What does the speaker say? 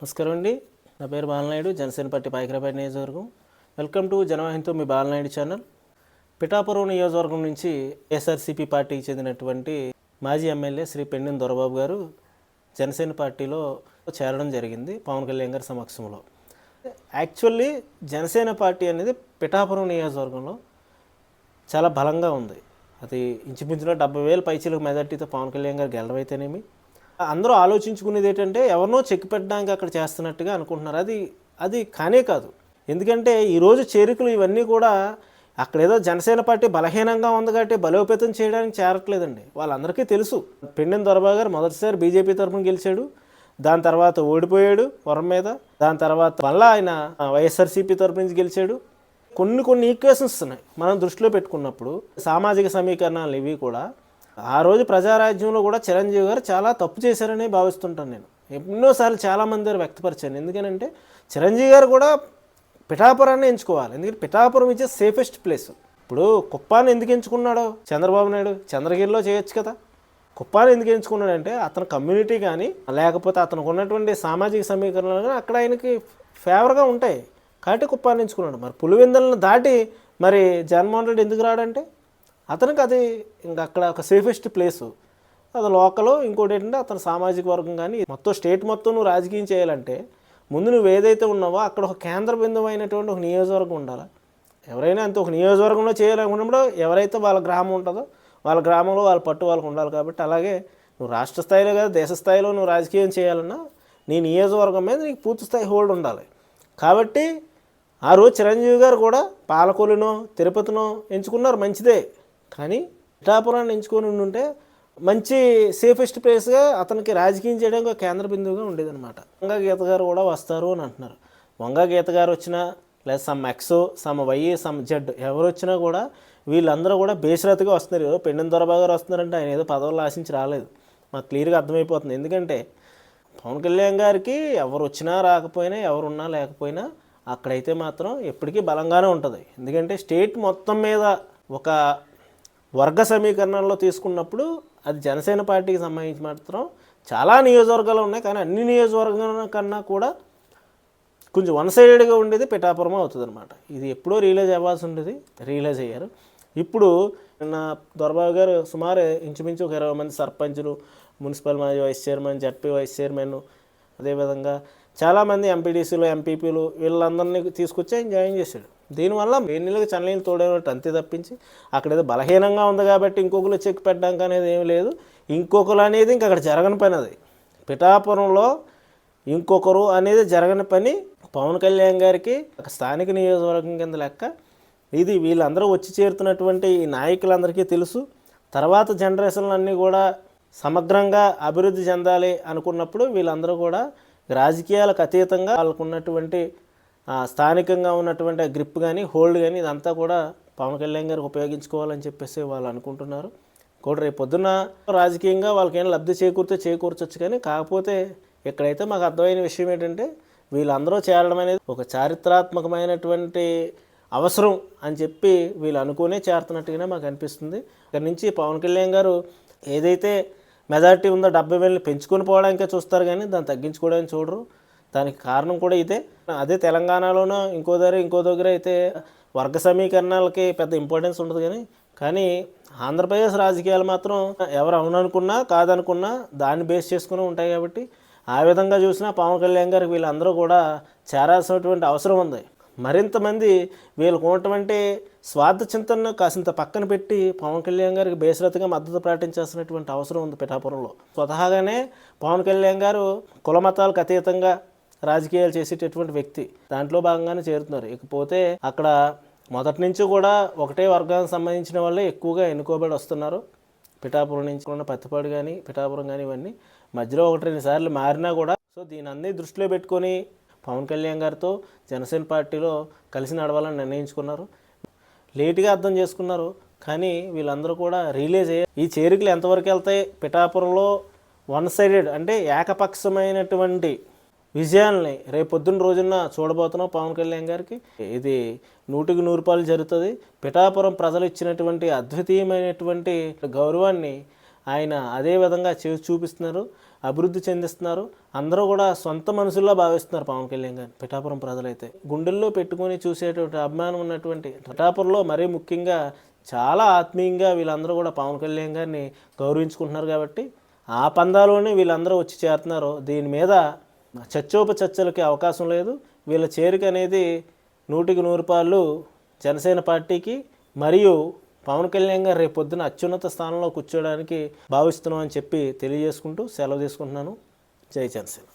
నమస్కారం అండి. నా పేరు బాలనాయుడు జనసేన పార్టీ పాయకరాపేట నియోజకవర్గం. వెల్కమ్ టు జనవాహినితో మీ బాలనాయుడు ఛానల్. పిఠాపురం నియోజకవర్గం నుంచి ఎస్ఆర్సీపీ పార్టీకి చెందినటువంటి మాజీ ఎమ్మెల్యే శ్రీ పెండిన దొరబాబు గారు జనసేన పార్టీలో చేరడం జరిగింది పవన్ కళ్యాణ్ గారి సమక్షంలో. యాక్చువల్లీ జనసేన పార్టీ అనేది పిఠాపురం నియోజకవర్గంలో చాలా బలంగా ఉంది. అది ఇంచుమించులో డెబ్బై వేల పైచీలకు మెజార్టీతో పవన్ కళ్యాణ్ గారు గెలవైతేనేమి అందరూ ఆలోచించుకునేది ఏంటంటే ఎవరినో చెక్ పెట్టడానికి అక్కడ చేస్తున్నట్టుగా అనుకుంటున్నారు. అది అది కానే కాదు. ఎందుకంటే ఈరోజు చేరికలు ఇవన్నీ కూడా అక్కడ ఏదో జనసేన పార్టీ బలహీనంగా ఉంది కాబట్టి బలోపేతం చేయడానికి చేరట్లేదండి. వాళ్ళందరికీ తెలుసు. పెండిన దొరబాబు గారు మొదటిసారి బీజేపీ తరఫున గెలిచాడు. దాని తర్వాత ఓడిపోయాడు వరం మీద. దాని తర్వాత మళ్ళీ ఆయన వైఎస్ఆర్సీపీ తరపు నుంచి గెలిచాడు. కొన్ని కొన్ని ఈక్వేషన్స్ ఉన్నాయి. మనం దృష్టిలో పెట్టుకున్నప్పుడు సామాజిక సమీకరణాలు ఇవి కూడా ఆ రోజు ప్రజారాజ్యంలో కూడా చిరంజీవి గారు చాలా తప్పు చేశారని భావిస్తుంటాను నేను. ఎన్నోసార్లు చాలామంది దగ్గర వ్యక్తపరిచాను. ఎందుకనంటే చిరంజీవి గారు కూడా పిఠాపురాన్ని ఎంచుకోవాలి. ఎందుకంటే పిఠాపురం ఇచ్చే సేఫెస్ట్ ప్లేస్ ఇప్పుడు కుప్పాన్ని ఎందుకు ఎంచుకున్నాడో చంద్రబాబు నాయుడు? చంద్రగిరిలో చేయొచ్చు కదా. కుప్పాన్ని ఎందుకు ఎంచుకున్నాడంటే అతని కమ్యూనిటీ కానీ లేకపోతే అతనికి ఉన్నటువంటి సామాజిక సమీకరణలు కానీ అక్కడ ఆయనకి ఫేవర్గా ఉంటాయి. కాబట్టి కుప్పాన్ని ఎంచుకున్నాడు. మరి పులివెందులను దాటి మరి జగన్మోహన్ రెడ్డి ఎందుకు రాడంటే అతనికి అది ఇంకా అక్కడ ఒక సేఫెస్ట్ ప్లేసు అది లోకల్ ఇంకోటి ఏంటంటే అతను సామాజిక వర్గం కానీ మొత్తం స్టేట్ మొత్తం నువ్వు రాజకీయం చేయాలంటే ముందు నువ్వు ఏదైతే ఉన్నావో అక్కడ ఒక కేంద్ర బిందువు అయినటువంటి ఒక నియోజకవర్గం ఉండాలి. ఎవరైనా అంత ఒక నియోజకవర్గంలో చేయాలనుకున్నప్పుడు ఎవరైతే వాళ్ళ గ్రామం ఉంటుందో వాళ్ళ గ్రామంలో వాళ్ళ పట్టు వాళ్ళకు ఉండాలి కాబట్టి అలాగే నువ్వు రాష్ట్ర స్థాయిలో కదా దేశ స్థాయిలో నువ్వు రాజకీయం చేయాలన్నా నీ నియోజకవర్గం మీద నీకు పూర్తి స్థాయి హోల్డ్ ఉండాలి. కాబట్టి ఆ రోజు చిరంజీవి గారు కూడా పాలకొలినో తిరుపతినో ఎంచుకున్నారు మంచిదే. కానీ పిఠాపురాన్ని ఎంచుకొని ఉండుంటే మంచి సేఫెస్ట్ ప్లేస్గా అతనికి రాజకీయం చేయడానికి ఒక కేంద్ర బిందువుగా ఉండేదన్నమాట. వంగా గీత గారు కూడా వస్తారు అని అంటున్నారు. వంగా గీత గారు వచ్చినా లేదా some X some Y some Z ఎవరు వచ్చినా కూడా వీళ్ళందరూ కూడా బేషరతుగా వస్తున్నారు. పెండిన దొరబా గారు వస్తున్నారంటే ఆయన ఏదో పదవులు ఆశించి రాలేదు. మాకు క్లియర్గా అర్థమైపోతుంది. ఎందుకంటే పవన్ కళ్యాణ్ గారికి ఎవరు వచ్చినా రాకపోయినా ఎవరున్నా లేకపోయినా అక్కడైతే మాత్రం ఎప్పటికీ బలంగానే ఉంటుంది. ఎందుకంటే స్టేట్ మొత్తం మీద ఒక వర్గ సమీకరణంలో తీసుకున్నప్పుడు అది జనసేన పార్టీకి సంబంధించి మాత్రం చాలా నియోజకవర్గాలు ఉన్నాయి. కానీ అన్ని నియోజకవర్గాల కన్నా కూడా కొంచెం వన్ సైడెడ్గా ఉండేది పిఠాపురం అవుతుంది అనమాట ఇది ఎప్పుడో రియలైజ్ అవ్వాల్సి ఉండేది. రియలైజ్ అయ్యారు. ఇప్పుడు నా దొరబాబు గారు సుమారు ఇంచుమించు ఒక ఇరవై మంది సర్పంచులు మున్సిపల్ మాజీ vice chairman ZP vice chairman అదేవిధంగా చాలామంది ఎంపీడీసీలు ఎంపీపీలు వీళ్ళందరినీ తీసుకొచ్చి ఆయన జాయిన్ చేశాడు. దీనివల్ల వేణీళ్ళకి చన్నీళ్ళు తోడేనట్టు అంతే తప్పించి అక్కడ ఏదో బలహీనంగా ఉంది కాబట్టి ఇంకొకరు చెక్ పెట్టడానికి అనేది ఏమి లేదు. ఇంకొకరు అనేది ఇంక అక్కడ జరగని పని అది. పిఠాపురంలో ఇంకొకరు అనేది జరగని పని పవన్ కళ్యాణ్ గారికి ఒక స్థానిక నియోజకవర్గం కింద లెక్క. ఇది వీళ్ళందరూ వచ్చి చేరుతున్నటువంటి ఈ నాయకులందరికీ తెలుసు. తర్వాత జనరేషన్లు అన్నీ కూడా సమగ్రంగా అభివృద్ధి చెందాలి అనుకున్నప్పుడు వీళ్ళందరూ కూడా రాజకీయాలకు అతీతంగా వాళ్ళకున్నటువంటి స్థానికంగా ఉన్నటువంటి ఆ గ్రిప్ కానీ హోల్డ్ కానీ ఇదంతా కూడా పవన్ కళ్యాణ్ గారికి ఉపయోగించుకోవాలని చెప్పేసి వాళ్ళు అనుకుంటున్నారు. కూడా రేపు పొద్దున్న రాజకీయంగా వాళ్ళకి లబ్ధి చేకూరితే చేకూర్చొచ్చు కానీ కాకపోతే ఇక్కడైతే మాకు అర్థమైన విషయం ఏంటంటే వీళ్ళందరూ చేరడం అనేది ఒక చారిత్రాత్మకమైనటువంటి అవసరం అని చెప్పి వీళ్ళు అనుకునే చేరుతున్నట్టుగానే మాకు అనిపిస్తుంది. ఇక్కడ నుంచి పవన్ కళ్యాణ్ గారు ఏదైతే మెజారిటీ ఉందో డెబ్బై వేలు పెంచుకొని పోవడానికే చూస్తారు కానీ దాన్ని తగ్గించుకోవడానికి చూడరు. దానికి కారణం కూడా ఇదే. అదే తెలంగాణలోనూ ఇంకో దగ్గర ఇంకో దగ్గర అయితే వర్గ సమీకరణాలకి పెద్ద ఇంపార్టెన్స్ ఉండదు కానీ కానీ ఆంధ్రప్రదేశ్ రాజకీయాలు మాత్రం ఎవరు అవుననుకున్నా కాదనుకున్నా దాన్ని బేస్ చేసుకుని ఉంటాయి కాబట్టి ఆ విధంగా చూసినా పవన్ కళ్యాణ్ గారికి వీళ్ళందరూ కూడా చేరాల్సినటువంటి అవసరం ఉంది. మరింతమంది వీళ్ళకు ఉన్నటువంటి స్వార్థ చింతనను కాసింత పక్కన పెట్టి పవన్ కళ్యాణ్ గారికి బేసరతగా మద్దతు ప్రకటించాల్సినటువంటి అవసరం ఉంది పిఠాపురంలో. స్వతహాగానే పవన్ కళ్యాణ్ గారు కులమతాలకు అతీతంగా రాజకీయాలు చేసేటటువంటి వ్యక్తి. దాంట్లో భాగంగానే చేరుతున్నారు. ఇకపోతే అక్కడ మొదటి నుంచి కూడా ఒకటే వర్గానికి సంబంధించిన వాళ్ళే ఎక్కువగా ఎన్నుకోబడి వస్తున్నారు. పిఠాపురం నుంచి ఉన్న పత్తిపాడు కానీ పిఠాపురం కానీ ఇవన్నీ మధ్యలో ఒకటి రెండు సార్లు మారినా కూడా సో దీని అన్ని దృష్టిలో పెట్టుకొని పవన్ కళ్యాణ్ గారితో జనసేన పార్టీలో కలిసి నడవాలని నిర్ణయించుకున్నారు. లేటుగా అర్థం చేసుకున్నారు. కానీ వీళ్ళందరూ కూడా రిలీజ్ అయ్యారు. ఈ చేరికలు ఎంతవరకు వెళ్తాయి? పిఠాపురంలో వన్ సైడెడ్ అంటే ఏకపక్షమైనటువంటి విజయాల్ని రేపు పొద్దున్న రోజున చూడబోతున్నాం పవన్ కళ్యాణ్ గారికి. ఇది నూటికి నూరు రూపాయలు జరుగుతుంది. పిఠాపురం ప్రజలు ఇచ్చినటువంటి అద్వితీయమైనటువంటి గౌరవాన్ని ఆయన అదే విధంగా చేసి చూపిస్తున్నారు అభివృద్ధి చెందిస్తున్నారు. అందరూ కూడా సొంత మనసుల్లో భావిస్తున్నారు పవన్ కళ్యాణ్ గారు పిఠాపురం ప్రజలైతే. గుండెల్లో పెట్టుకొని చూసేటువంటి అభిమానం ఉన్నటువంటి పిఠాపురంలో మరీ ముఖ్యంగా చాలా ఆత్మీయంగా వీళ్ళందరూ కూడా పవన్ కళ్యాణ్ గారిని గౌరవించుకుంటున్నారు కాబట్టి ఆ పందాలోనే వీళ్ళందరూ వచ్చి చేరుతున్నారు. దీని మీద చర్చోప చర్చలకి అవకాశం లేదు. వీళ్ళ చేరిక అనేది నూటికి నూరు పాళ్ళు జనసేన పార్టీకి మరియు పవన్ కళ్యాణ్ గారు రేపు పొద్దున అత్యున్నత స్థానంలో కూర్చోడానికి భావిస్తున్నాం అని చెప్పి తెలియజేసుకుంటూ సెలవు తీసుకుంటున్నాను. జై జనసేన.